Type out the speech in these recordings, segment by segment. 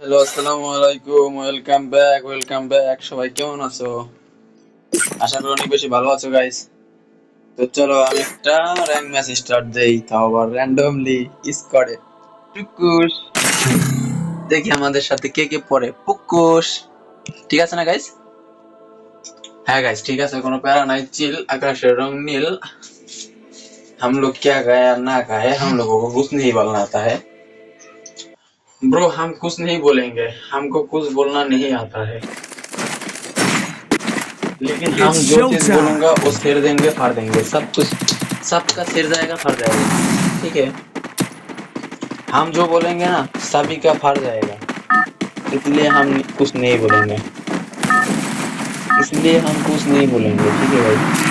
Hello আসসালামু আলাইকুম welcome back welcome back সবাই কেমন আছো আশা করি অনেক বেশি ভালো আছো গাইস তো চলো আমি একটা র্যাঙ্ক ম্যাচ স্টার্ট দেই তাও আবার র্যান্ডমলি স্কোয়াডে টুকুস দেখি আমাদের সাথে কে কে পড়ে পুকুস ঠিক আছে না গাইস হ্যাঁ গাইস ঠিক আছে কোনো প্যারা নাই চিল আকাশের রং নীল हम लोग क्या गाए और ना गाए हम लोगों को कुछ नहीं बोलना आता है ब्रो हम कुछ नहीं बोलेंगे। हमको कुछ बोलना नहीं आता है। लेकिन हम जो चीज़ बोलूँगा वो सिर देंगे फाड़ देंगे। सब कुछ सबका सिर जाएगा फाड़ जाएगा। ठीक है? हम जो बोलेंगे ना सभी का फाड़ जाएगा। इसलिए हम कुछ नहीं बोलेंगे। इसलिए हम कुछ नहीं बोलेंगे। ठीक है भाई?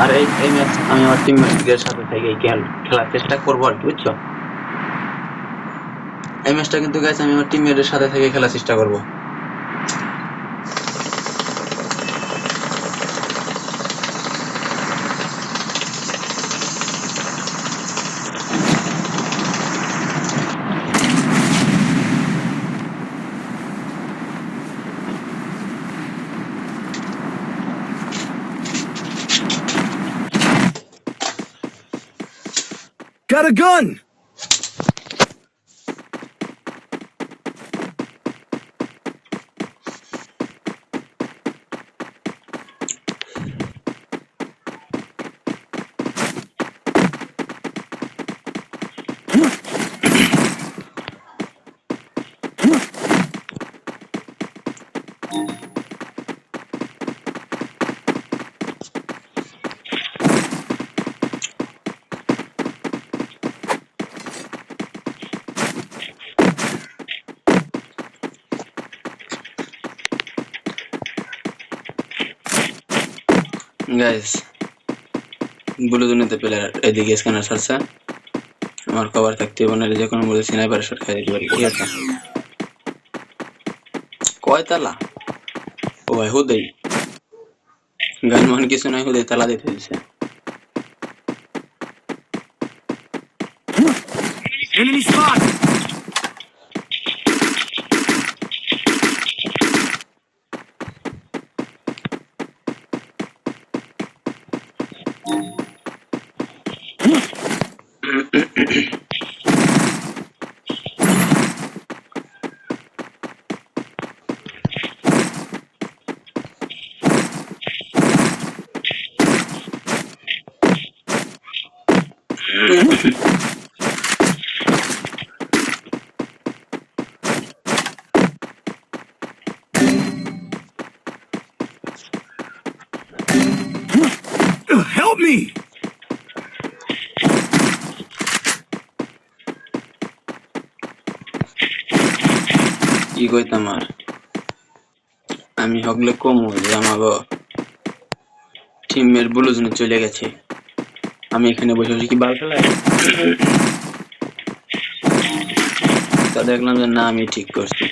আর এই এই ম্যাচ আমি আমার টিমমেটদের সাথে থেকে খেলার চেষ্টা করব আর কি বুঝছ এই ম্যাচটা কিন্তু আমি আমার সাথে থেকে খেলার চেষ্টা করব Got a gun. গাইস ব্লুজুনেতে প্লেয়ার এদিকে স্ক্যানার ছাড়ছে। আমার কভার থাকতে হবে না যে কোনো বলে সিনাইপার শট খাই দিতে পারি, ঠিক আছে? কয় তালা? ও ভাই, হুদেই। গান মান কিছু নাই, হুদেই তালা দিতে দিছে Enemy spot. Help me. কি কইতাম আর আমি হগলে কমু যে আমাগো টিমের ব্লুজনে চলে গেছে আমি এখানে বসে বসে কি বাল ফেলাই তা দেখলাম যে না, আমি ঠিক করছি।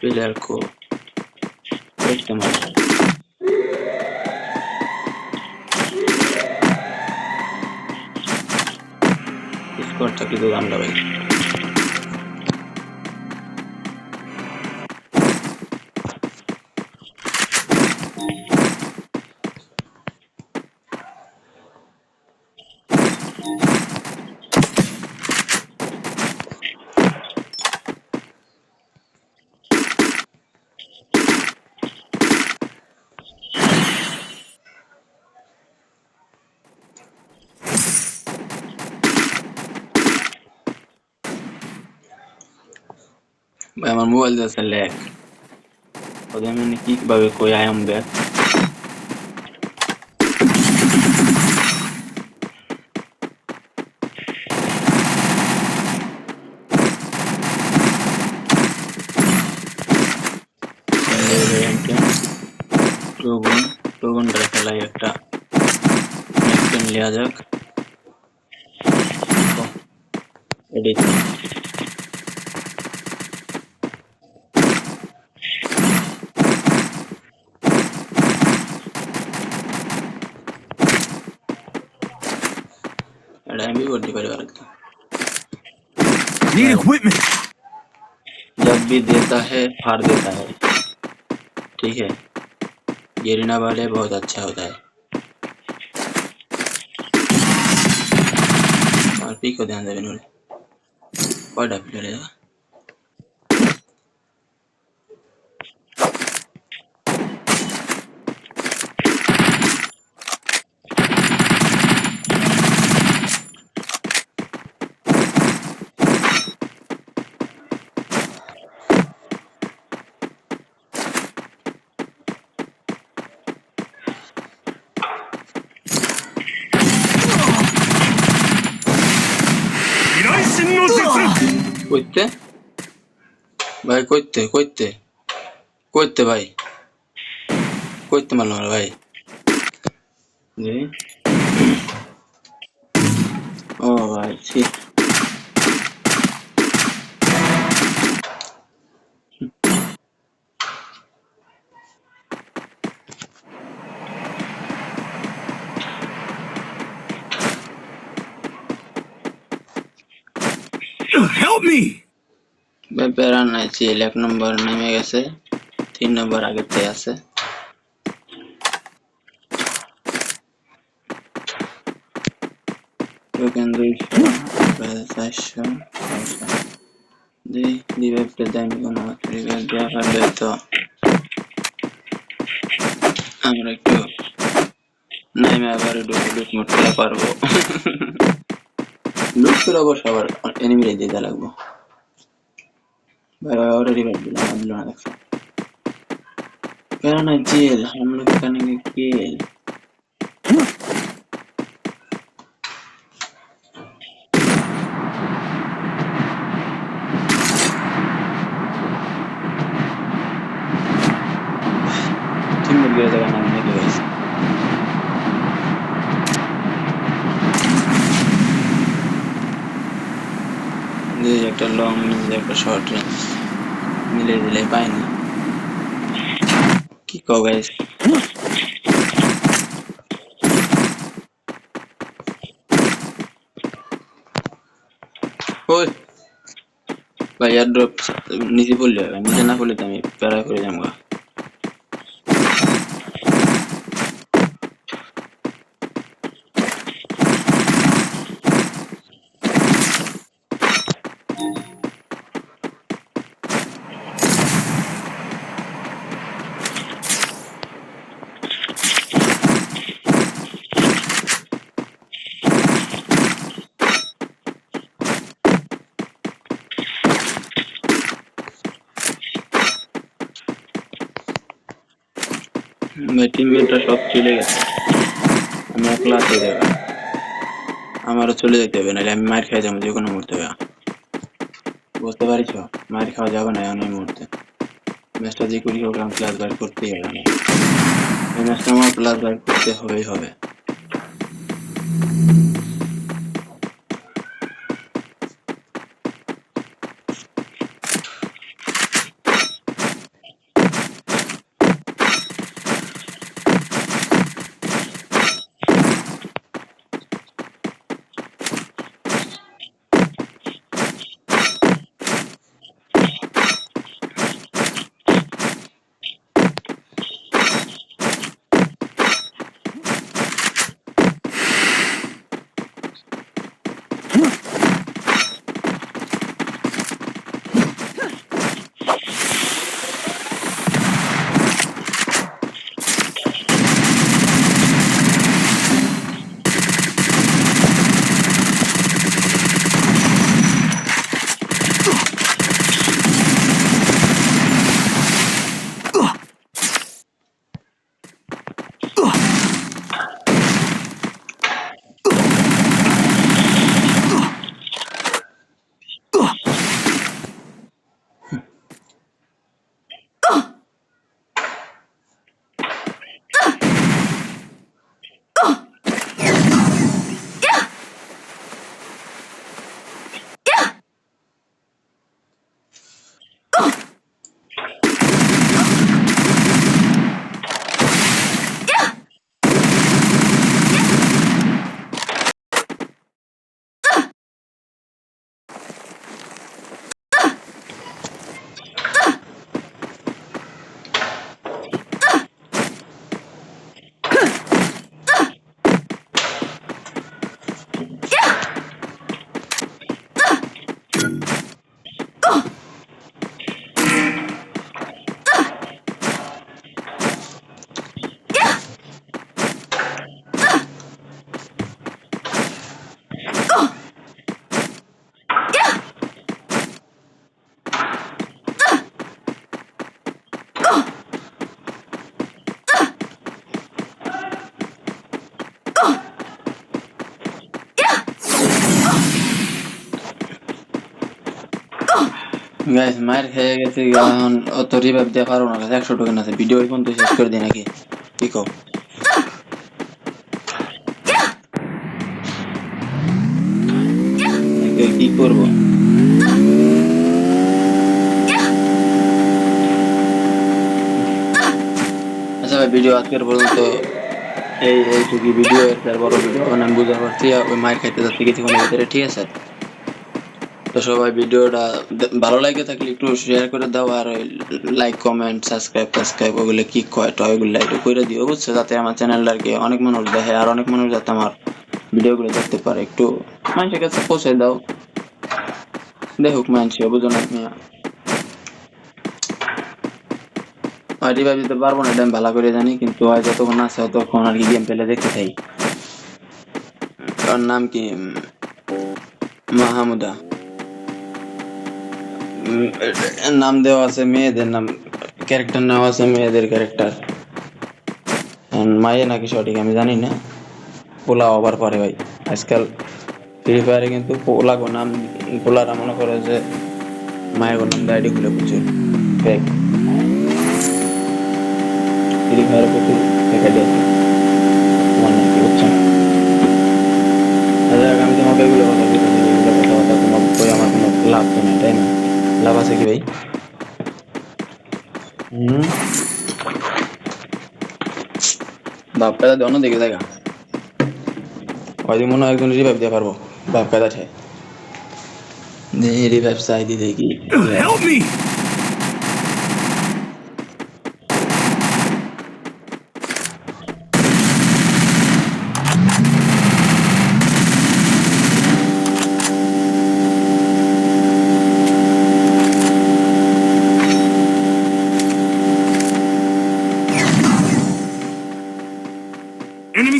প্লেয়ার কো কিন্তু গান্ডা ভাই ভাই আমার মোবাইল যাচ্ছে ল্যাগ ওদের মানে কীভাবে কই আই এম ব্যাক টোগুন টোগুনটা খেলাই একটা নেওয়া যাক এডিট Need equipment. जब भी देता है फाड़ देता है। ठीक है? गिरना वाले बहुत अच्छा होता है। और पी को ध्यान देवे नूरे बड़ा प्लेयर है কইতে ভাই কইতে কইতে কইতে ভাই কইতে মারলাম রে ভাই জি ও ভাই ছি Help me. প্যারা নাই, চিল এক নম্বর নেমে গেছে, তিন নম্বর আগেতে আছে। টোকেন দুইশো চারশো দেওয়া আমরা একটু আবার ডুবে পারব। লাগবো। Pero ahora Liverpool, también lo van a dejar. Quedaron a Jill, no están en Jill. একটা লং রেঞ্জ একটা শর্ট রেঞ্জ মিলে দিলে পাইনি কি কবে ওই ভাই আর ড্রপ নিচে পড়লে হবে নিচে না পড়লে তো আমি প্যারা করে যাব টিমমেটরা সব চলে গেছে। আমি একলা আছি দেখা আমারও চলে যেতে হবে, নাহলে আমি মার খেয়ে যাব, যে কোনো মুহূর্তে। বুঝতে পারিস? মার খাওয়া যাবে না এখন এই মুহূর্তে। ম্যাচটা যে করি হোক, আমি ক্লাস বাইর করতেই হবে। ম্যাচটা আমার ক্লাস বাইর করতে হবেই হবে। গাইস মার খেয়ে গেছে এখন অত রিভাইভ দেওয়া পারব না। একশো টোকেন আছে। ভিডিও পর্যন্ত শেষ করে দিই নাকি? কি একে কি করব? আচ্ছা ভাই ভিডিও আজকের পর্যন্ত এই এইটুকু ভিডিও বড় ভিডিও মানে আমি বুঝতে পারছি ওই মায়ের খাইতে যাচ্ছি কিছুক্ষণের ভিতরে, ঠিক আছে? তো সবাই ভিডিওটা ভালো লাগে থাকলে একটু শেয়ার করে দাও আর লাইক কমেন্ট সাবস্ক্রাইব সাবস্ক্রাইব ওগুলো কি কয় টয় ওগুলো একটু করে দিও, বুঝছ? যাতে আমার চ্যানেলটাকে অনেক মানুষ দেখে আর অনেক মানুষ যাতে আমার ভিডিওগুলো দেখতে পারে। একটু মানুষের কাছে পৌঁছে দাও। দেখুক মানুষ বুঝো না মিয়া আর রিভাইভ দিতে পারব না, এটা ভালো করে জানি, কিন্তু হয় যতক্ষণ আছে ততক্ষণ আর কি গেম পেলে দেখতে চাই। ওর নাম কি? মাহমুদা। নাম দেওয়া আছে মেয়েদের নাম ক্যারেক্টার নেওয়া আছে মেয়েদের ক্যারেক্টার মায়ে নাকি সঠিক, আমি জানি না। পোলা আবার পরে ভাই। আজকাল ফ্রি ফায়ারে কিন্তু পোলা গো নাম, পোলারা মনে করে যে মায়ের গো নাম দিয়ে খুলে ফেক ফ্রি ফায়ারে প্রচুর আমি তোমাকে এগুলো কথা বলতেছি এগুলো তোমাকে কই আমার কোনো লাভ নেই, তাই না? লাভ আছে কি ভাই? হুম। বাপ কাদা দিয়ে অন্যদিকে জায়গা ওই মনে হয় একজন রিভাইভ দিতে পারব? বাপ কাদা ঠাই রিভাইভ চাই দি দেখি।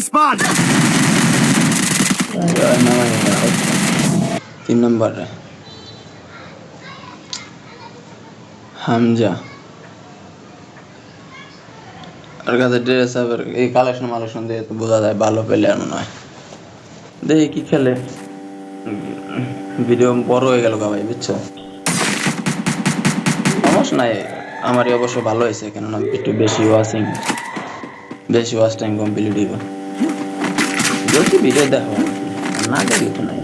Spotted! তিন নম্বর। হামজা। আর কাছে ড্রেস আবার এই কালেকশন মালেকশন দিয়ে তো বোঝা যায় ভালো প্লেয়ার মনে হয়। দেখি কি খেলে। ভিডিও বড় হয়ে গেল ভাই, বুঝছ? সমস্যা নাই, আমারই অবশ্য ভালো হয়েছে, কেননা একটু বেশি ওয়াচিং বেশি ওয়াচ টাইম কমপ্লিট হইব। যদি ভিডিও দেখো না দেখি তো নাই